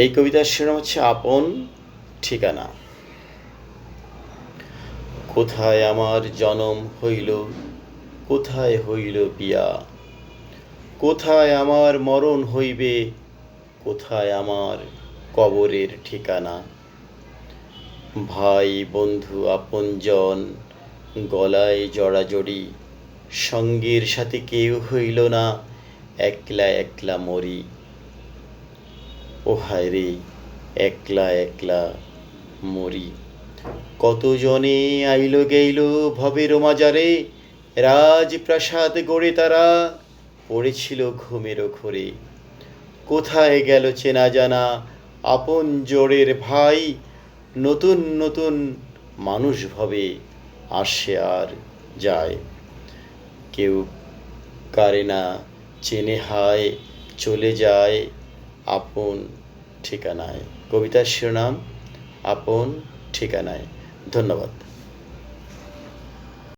এই কবিতার শিরোনাম হচ্ছে আপন ঠিকানা। কোথায় আমার জনম হইল, কোথায় হইল বিয়া? কোথায় আমার মরণ হইবে, কোথায় আমার কবরের ঠিকানা? ভাই, বন্ধু, আপনজন, গলায় জড়াজড়ি, সঙ্গীর সাথে কেউ হইল না, একলা একলা মরি। ও রে একলা একলা মরি। কতজনে আইল গেইল ভবের মাজারে, রাজপ্রাসাদ গড়ে তারা পড়েছিল ঘুমের ঘরে কোথায় গেল চেনা জানা আপন জোড়ের ভাই, নতুন নতুন মানুষ ভবে, আসে আর যায়। কেউ কারে না চেনে হায়, চলে যায় আপন ঠিকানায়। কবিতার শিরোনাম আপন ঠিকানায়। ধন্যবাদ।